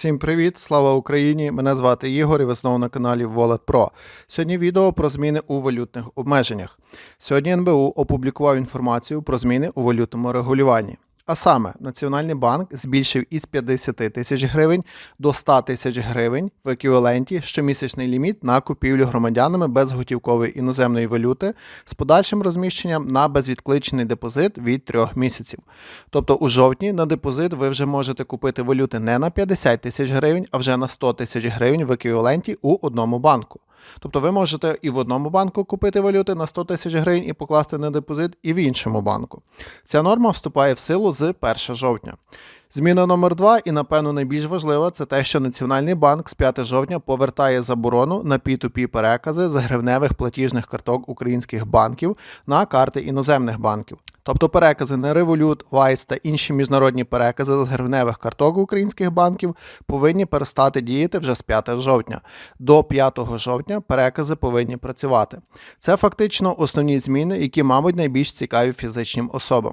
Всім привіт, слава Україні! Мене звати Ігор і ви знову на каналі Wallet Pro. Сьогодні відео про зміни у валютних обмеженнях. Сьогодні НБУ опублікував інформацію про зміни у валютному регулюванні. А саме, Національний банк збільшив із 50 тисяч гривень до 100 тисяч гривень в еквіваленті щомісячний ліміт на купівлю громадянами безготівкової іноземної валюти з подальшим розміщенням на безвідкличений депозит від 3 місяців. Тобто у жовтні на депозит ви вже можете купити валюти не на 50 тисяч гривень, а вже на 100 тисяч гривень в еквіваленті у одному банку. Тобто ви можете і в одному банку купити валюти на 100 тисяч гривень і покласти на депозит, і в іншому банку. Ця норма вступає в силу з 1 жовтня. Зміна номер два, і напевно найбільш важлива, це те, що Національний банк з 5 жовтня повертає заборону на P2P перекази з гривневих платіжних карток українських банків на карти іноземних банків. Тобто перекази на Revolut, Wise та інші міжнародні перекази з гривневих карток українських банків повинні перестати діяти вже з 5 жовтня. До 5 жовтня перекази повинні працювати. Це фактично основні зміни, які, мабуть, найбільш цікаві фізичним особам.